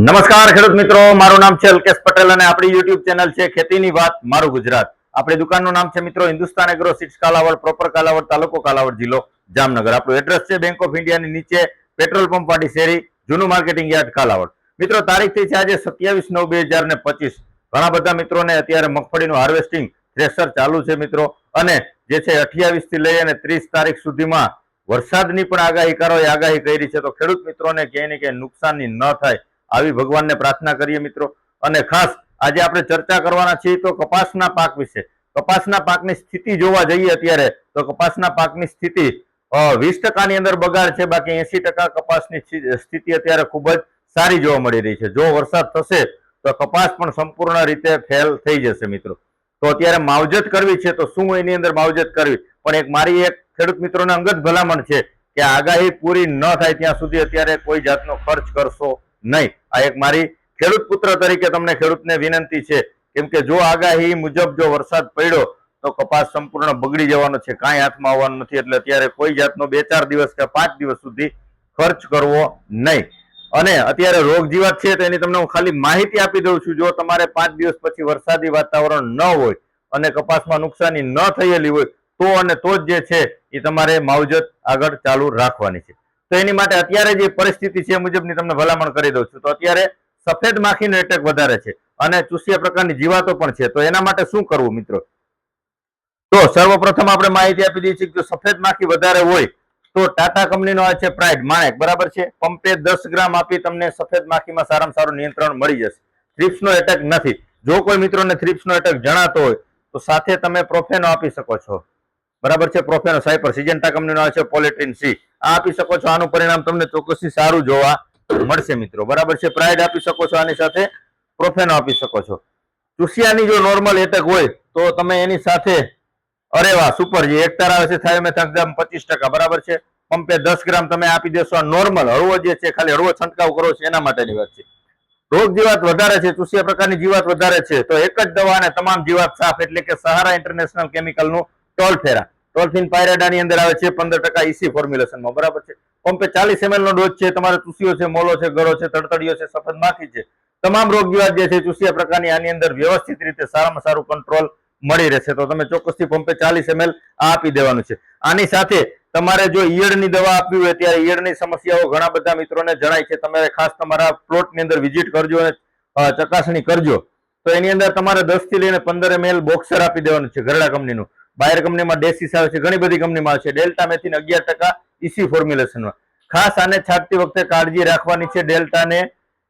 નમસ્કાર ખેડૂત મિત્રો, મારું નામ છે અલ્કેશ પટેલ અને આપણી યુટ્યુબ ચેનલ છે ખેતીની વાત, મારું ગુજરાત. આપણી દુકાનનું નામ છે મિત્રો, Hindustan agro six Kalavad proper Kalavad, તાલુકો કાલાવડ જિલ્લો, જામનગર. આપણું એડ્રેસ છે બેંક ઓફ ઇન્ડિયાની નીચે પેટ્રોલ પંપ વાળી શેરી, જૂનું માર્કેટિંગ યાર્ડ, કાલાવડ. મિત્રો, તારીખ થઈ છે આજે સત્યાવીસ નવ બે હજાર ને પચીસ. ઘણા બધા મિત્રોને અત્યારે મગફળીનું હાર્વેસ્ટિંગ થ્રેસર ચાલુ છે મિત્રો, અને જે છે અઠ્યાવીસથી લઈ અને ત્રીસ તારીખ સુધીમાં વરસાદની પણ આગાહી કરો આગાહી કરી છે. તો ખેડૂત મિત્રોને ક્યાંય ને ક્યાંય નુકસાની ન થાય. આવી ભગવાનને પ્રાર્થના કરીએ મિત્રો. અને ખાસ આજે આપણે ચર્ચા કરવાના છીએ તો કપાસના પાક વિશે. કપાસના પાકની સ્થિતિ જોવા જઈએ અત્યારે, તો કપાસના પાકની સ્થિતિ વીસ ટકાની અંદર બગાડ છે, બાકી એસી ટકા કપાસની સ્થિતિ અત્યારે ખૂબ જ સારી જોવા મળી રહી છે. જો વરસાદ થશે, તો કપાસ પણ સંપૂર્ણ રીતે ફેલ થઈ જશે મિત્રો. તો અત્યારે માવજત કરવી છે, તો શું એની અંદર માવજત કરવી? પણ એક મારી એક ખેડૂત મિત્રોને અંગત ભલામણ છે કે આગાહી પૂરી ન થાય ત્યાં સુધી અત્યારે કોઈ જાતનો ખર્ચ કરશો નહીં. આ એક મારી ખેડૂત પુત્ર તરીકે તમને ખેડૂતને વિનંતી છે. કેમ કે જો આગાહી મુજબ જો વરસાદ પડ્યો, તો કપાસ સંપૂર્ણ બગડી જવાનો છે. કાંઈ હાથમાં આવવાનું નથી. એટલે અત્યારે કોઈ જાતનો બે ચાર દિવસ કે પાંચ દિવસ સુધી ખર્ચ કરવો નહીં. અને અત્યારે રોગ જીવાત છે, તો એની તમને હું ખાલી માહિતી આપી દઉં છું. જો તમારે પાંચ દિવસ પછી વરસાદી વાતાવરણ ન હોય અને કપાસમાં નુકસાની ન થયેલી હોય, તો અને તો જ જે છે એ તમારે માવજત આગળ ચાલુ રાખવાની છે. તો એની માટે અત્યારે જે પરિસ્થિતિ છે મુજબની તમને ભલામણ કરી દઉં છું. તો અત્યારે સફેદ માખીનો એટેક વધારે છે અને ચૂસિયા પ્રકારની જીવાતો પણ છે. તો એના માટે શું કરવું મિત્રો? તો સર્વપ્રથમ આપણે માહિતી આપી દઈએ છીએ કે જો સફેદ માખી વધારે હોય તો ટાટા કંપનીનો આ છે પ્રાઇડ. માણેક, બરાબર છે? પંપે દસ ગ્રામ આપી તમને સફેદ માખીમાં સારામાં સારું નિયંત્રણ મળી જશે. થ્રિપ્સનો એટેક નથી. જો કોઈ મિત્રોને થ્રિપ્સનો એટેક જણાતો હોય, તો સાથે તમે પ્રોફેનો આપી શકો છો. બરાબર છે? પ્રોફેનો સાયપર સિજન્ટા કંપનીનો આ છે પોલિટ્રીન સી આપી શકો છો. આનું પરિણામ તમને ચોક્કસથી સારું જોવા મળશે મિત્રો. બરાબર છે? પ્રાઇડ આપી શકો છો આની સાથે. પ્રોફેનો આપી શકો છો. ચુસિયાની જો નોર્મલ એટેક હોય, તો તમે એની સાથે અરે વાહ સુપર જે એકતાર આવે છે થાયોમેથાક્ઝામ પચીસ ટકા. બરાબર છે? પંપે દસ ગ્રામ તમે આપી દેશો. નોર્મલ હળવો જે છે, ખાલી હળવો છંટકાવ કરો છો એના માટેની વાત છે. રોગ જીવાત વધારે છે, ચૂસિયા પ્રકારની જીવાત વધારે છે, તો એક જ દવા અને તમામ જીવાત સાફ એટલે કે સહારા ઇન્ટરનેશનલ કેમિકલનું ટોલફેરા ટોલ્ફિન પાયરેડાની અંદર આવે છે, પંદર ટકા ઈસી ફોર્મ્યુલેશનમાં બરાબર છે? પંપે ચાલીસ એમએલ નો ડોઝ છે, તમારે ચૂસીઓ છે, મોલો છે, ગળો છે તડતડીઓ છે, સફેદ માખી છે. તમામ રોગ વિવાદ જે છે ચૂસિયા પ્રકારની આની અંદર વ્યવસ્થિત રીતે સારામાં સારું કંટ્રોલ મળી રહેશે. તો તમે ચોક્કસથી પંપે ચાલીસ એમએલ આપી દેવાનું છે. આની સાથે તમારે જો ઈયળની દવા આપવી હોય, ત્યારે ઈયળની સમસ્યાઓ ઘણા બધા મિત્રોને જણાય છે. તમે ખાસ તમારા પ્લોટની અંદર વિઝિટ કરજો અને ચકાસણી કરજો. તો એની અંદર તમારે દસથી લઈને પંદર એમએલ બોક્સર આપી દેવાનું છે ઘરડા કંપનીનું. બાયર કંપનીમાં ડેસિસ આવે છે, ઘણી બધી કંપનીમાં આવે છે ડેલ્ટા મેથિન અગિયાર ટકા ઇસી ફોર્મ્યુલેશનમાં ખાસ આને છાંટતી વખતે કાળજી રાખવાની છે ડેલ્ટાને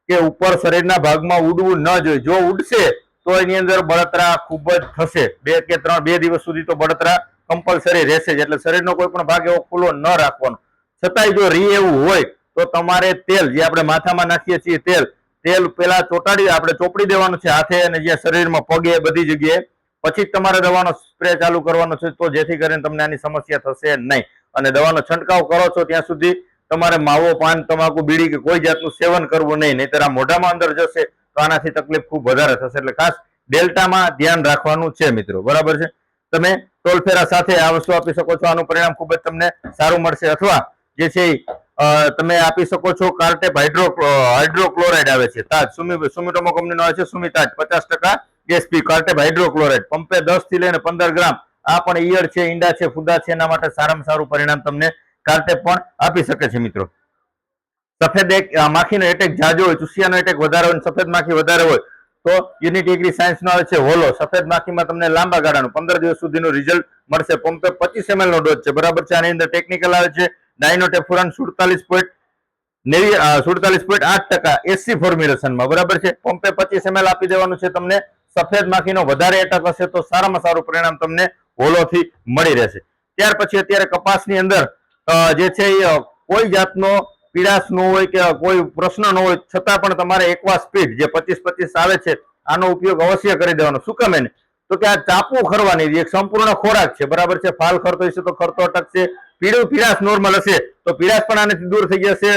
કે ઉપર શરીરના ભાગમાં ઉડવું ન જોઈએ. જો ઉડશે, તો એની અંદર બળતરા ખૂબ જ થશે. બે કે ત્રણ, બે દિવસ સુધી તો બળતરા કમ્પલસરી રહેશે જ. એટલે શરીરનો કોઈ પણ ભાગ એવો ખુલ્લો ન રાખવાનો. છતાંય જો રી એવું હોય, તો તમારે તેલ, જે આપણે માથામાં નાખીએ છીએ તેલ તેલ પેલા ચોટાડી, આપણે ચોપડી દેવાનું છે હાથે અને જ્યાં શરીરમાં પગે બધી જગ્યાએ પછી જ તમારે દવાનો સ્પ્રે ચાલુ કરવાનો છે તો જેથી કરીને તમને આની સમસ્યા થશે નહીં. અને દવાનો છંટકાવ કરો છો ત્યાં સુધી તમારે માવો, પાન, તમાકુ, બીડી કે કોઈ જાતનું સેવન કરવું નહીં. નહીતર આ મોઢામાં અંદર જશે તો આનાથી તકલીફ ખૂબ વધારે થશે. એટલે ખાસ ડેલ્ટામાં ધ્યાન રાખવાનું છે મિત્રો. બરાબર છે? તમે ટોલફેરા સાથે આ વસ્તુ આપી શકો છો. આનું પરિણામ ખૂબ જ તમને સારું મળશે. અથવા જે છે તમે આપી શકો છો કાર્ટેપ હાઇડ્રો હાઇડ્રોક્લોરાઇડ આવે છે. તાજ, સુમી, સુમિટોમો કંપનીનો આવે છે. સુમિતાજ, પચાસ ટકા એસપી કાર્ટેબ હાઇડ્રોક્લોરાઇડ. પંપે દસથી લઈને પંદર ગ્રામ. આ પણ ઈયળ છે, ઈંડા છે, ફુદા છે, એના માટે સારામાં સારું પરિણામ તમને કાર્ટેબ પણ આપી શકે છે મિત્રો. સફેદ એક માખીનો એટેક જાજો હોય, ચૂસિયાનો એટેક વધારે હોય સફેદ માખી વધારે હોય, તો યુનિટ એગ્રી સાયન્સનો આવે છે, હોલો. સફેદ માખીમાં તમને લાંબા ગાળાનું, પંદર દિવસ સુધીનું રિઝલ્ટ મળશે. પંપે પચીસ એમએલ નો ડોઝ છે, બરાબર છે. આની અંદર ટેકનિકલ આવે છે ડાયનોટેફુરાન સુડતાલીસ પોઈન્ટ નેવી સુડતાલીસ પોઈન્ટ આઠ ટકા એસી ફોર્મ્યુલેશનમાં બરાબર છે. પંપે પચીસ એમએલ આપી દેવાનું છે તમને સફેદ માખીનો વધારે એટક હશે તો સારામાં સારું પરિણામ તમને હોલોથી મળી રહેશે. ત્યાર પછી અત્યારે કપાસની અંદર જે છે એ કોઈ જાતનો પીડાશ ન હોય કે કોઈ પ્રશ્ન ન હોય, છતાં પણ તમારે એકવા સ્પીડ જે પચીસ પચીસ આવે છે, આનો ઉપયોગ અવશ્ય કરી દેવાનો. શું કમે તો કે આ ચાપવું ખરવાની એક સંપૂર્ણ ખોરાક છે, બરાબર છે, ફાલ ખરતો હશે તો ખરતો અટકશે પીળું પીડાશ નોર્મલ હશે તો પીડાશ પણ આનાથી દૂર થઈ જશે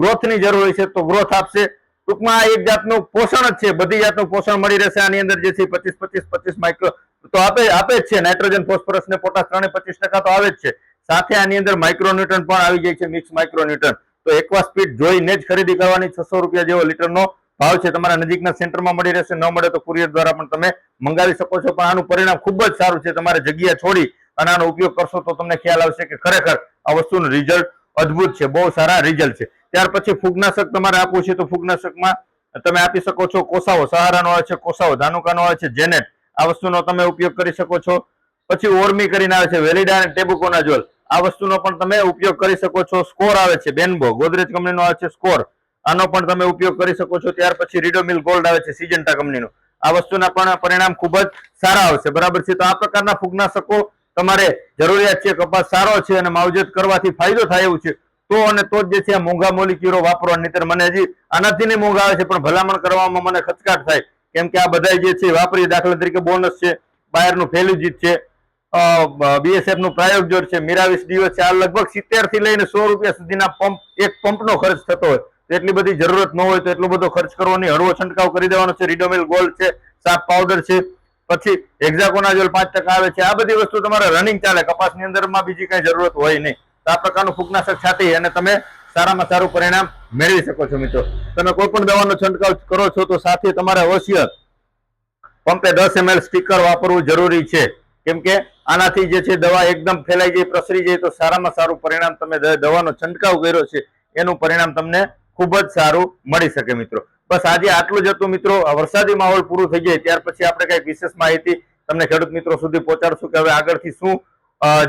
ગ્રોથની જરૂર હોય છે તો ગ્રોથ આપશે ટૂંકમાં એક જાતનું પોષણ જ છે. બધી જાતનું પોષણ મળી રહેશે આની અંદર. જે છે પચીસ પચીસ પચીસ માઇક્રો તો આપે આપે જ છે. નાઇટ્રોજન, ફોસ્ફરસ ને પોટાશ ત્રણે પચીસ ટકા તો આવે જ છે. સાથે આની અંદર માઇક્રોન્યુટન પણ આવી જાય છે મિક્સ માઇક્રોન્યુટન તો એકવા સ્પીડ જોઈને જ ખરીદી કરવાની છસો રૂપિયા જેવો લીટરનો ભાવ છે. તમારા નજીકના સેન્ટરમાં મળી રહેશે. ન મળે તો કુરિયર દ્વારા પણ તમે મંગાવી શકો છો. પણ આનું પરિણામ ખૂબ જ સારું છે. તમારે જગ્યા છોડી અને આનો ઉપયોગ કરશો તો તમને ખ્યાલ આવશે કે ખરેખર આ વસ્તુનું રિઝલ્ટ અદ્ભુત છે. બહુ સારા રિઝલ્ટ છે. ત્યાર પછી ફૂગનાશક તમારે આપવું છે તો ફૂગનાશકમાં તમે આપી શકો છો કોસાવો સહારાનો આવે છે કોસાઓ, ધાનુકાનો આવે છે જેનેટ. આ વસ્તુનો તમે ઉપયોગ કરી શકો છો. પછી ઓર્મી કરીને આવે છે વેલિડા અને ટેબુકોનાઝોલ. આ વસ્તુનો પણ તમે ઉપયોગ કરી શકો છો. સ્કોર આવે છે બેનબો. ગોદરેજ કંપનીનો આવે છે સ્કોર. આનો પણ તમે ઉપયોગ કરી શકો છો. ત્યાર પછી રીડોમિલ ગોલ્ડ આવે છે સિજન્ટા કંપનીનો. આ વસ્તુના પણ પરિણામ ખૂબ જ સારા આવશે. બરાબર છે? તો આ પ્રકારના ફૂગનાશકો તમારે જરૂરિયાત છે. કપાસ સારો છે અને માવજત કરવાથી ફાયદો થાય એવું છે. તો અને તો જ છે મોંઘા મોલિક્યુલો વાપરો. નહીતર મને હજી આનાથી નહીં મોંઘા આવે છે, પણ ભલામણ કરવામાં મને ખચકાટ થાય. કેમ કે આ બધા જે છે વાપરી દાખલા તરીકે બોનસ છે, બાયરનું ફેલુજીત છે બીએસએફનું પ્રાયોગજોર છે, મિરાવીસ ડીઓ છે. આ લગભગ સિત્તેરથી લઈને સો રૂપિયા સુધીના પંપ, એક પંપનો ખર્ચ થતો હોય. એટલી બધી જરૂરત ન હોય તો એટલો બધો ખર્ચ કરવો નહીં. હળવો છંટકાવ કરી દેવાનો છે. રીડોમિલ ગોલ્ડ છે, સાપ પાવડર છે. પછી એક્ઝાકોનાઝોલ પાંચ ટકા આવે છે. આ બધી વસ્તુ તમારે રનિંગ ચાલે. કપાસની અંદરમાં બીજી કઈ જરૂરત હોય નહીં. તો આ પ્રકારનું ફૂગનાશક છાંટી અને તમે સારામાં સારું પરિણામ મેળવી શકો છો મિત્રો. તમે કોઈ પણ દવાનો છંટકાવ કરો છો તો સાથે તમારે અવશ્ય પંપે દસ એમએલ સ્ટીકર વાપરવું જરૂરી છે. કેમ કે આનાથી જે છે દવા એકદમ ફેલાઈ જાય, પ્રસરી જાય તો સારામાં સારું પરિણામ તમે દવાનો છંટકાવ કર્યો છે, એનું પરિણામ તમને ખૂબ જ સારું મળી શકે મિત્રો. બસ આજે આટલું જ હતું મિત્રો. વરસાદી માહોલ પૂરું થઈ જાય ત્યાર પછી આપણે કઈ વિશેષ માહિતી તમને ખેડૂત મિત્રો સુધી પહોંચાડશું કે હવે આગળથી શું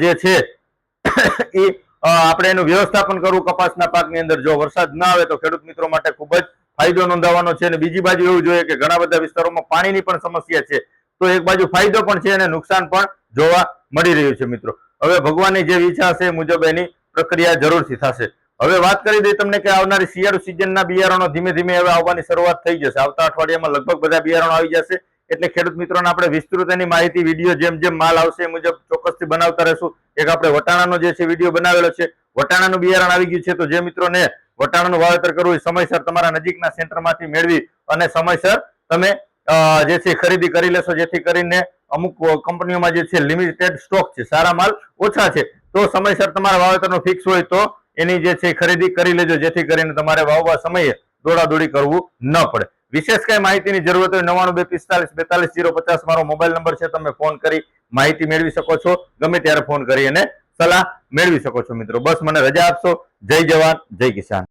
જે છે એ આપણે એનું વ્યવસ્થાપન કરવું, કપાસના પાકની અંદર જો વરસાદ ના આવે તો ખેડૂત મિત્રો માટે ખૂબ જ ફાયદો નોંધાવવાનો છે. અને બીજી બાજુ એવું જોઈએ કે ઘણા બધા વિસ્તારોમાં પાણીની પણ સમસ્યા છે. તો એક બાજુ ફાયદો પણ છે અને નુકસાન પણ જોવા મળી રહ્યું છે મિત્રો. હવે ભગવાનની જે ઈચ્છા હશે મુજબ એની પ્રક્રિયા જરૂરથી થશે. હવે વાત કરી દઈએ તમને કે આવનારી શિયાળુ સિઝનના બિયારણો ધીમે ધીમે હવે આવવાની શરૂઆત થઈ જશે. આવતા અઠવાડિયામાં લગભગ બધા બિયારણો આવી જશે. એટલે ખેડૂત મિત્રોને આપણે વિસ્તૃત એની માહિતી, વીડિયો જેમ જેમ માલ આવશે એ મુજબ ચોક્કસથી બનાવતા રહેશું. એક આપણે વટાણાનો જે છે વીડિયો બનાવેલો છે, વટાણાનું બિયારણ આવી ગયું છે, તો જે મિત્રોને વટાણાનું વાવેતર કરવું સમયસર તમારા નજીકના સેન્ટરમાંથી મેળવી અને સમયસર તમે જે છે ખરીદી કરી લેશો. જેથી કરીને અમુક કંપનીઓમાં જે છે લિમિટેડ સ્ટોક છે, સારા માલ ઓછા છે. તો સમયસર તમારા વાવેતરનો ફિક્સ હોય તો એની જે છે ખરીદી કરી લેજો. જેથી કરીને તમારે વાવવા સમયે દોડાદોડી કરવું ન પડે. વિશેષ કઈ માહિતીની જરૂરત હોય નવાણું બે પિસ્તાલીસ બેતાલીસ જીરો પચાસ મારો મોબાઈલ નંબર છે, તમે ફોન કરી માહિતી મેળવી શકો છો. ગમે ત્યારે ફોન કરી અને સલાહ મેળવી શકો છો મિત્રો. બસ મને રજા આપશો. જય જવાન, જય કિસાન.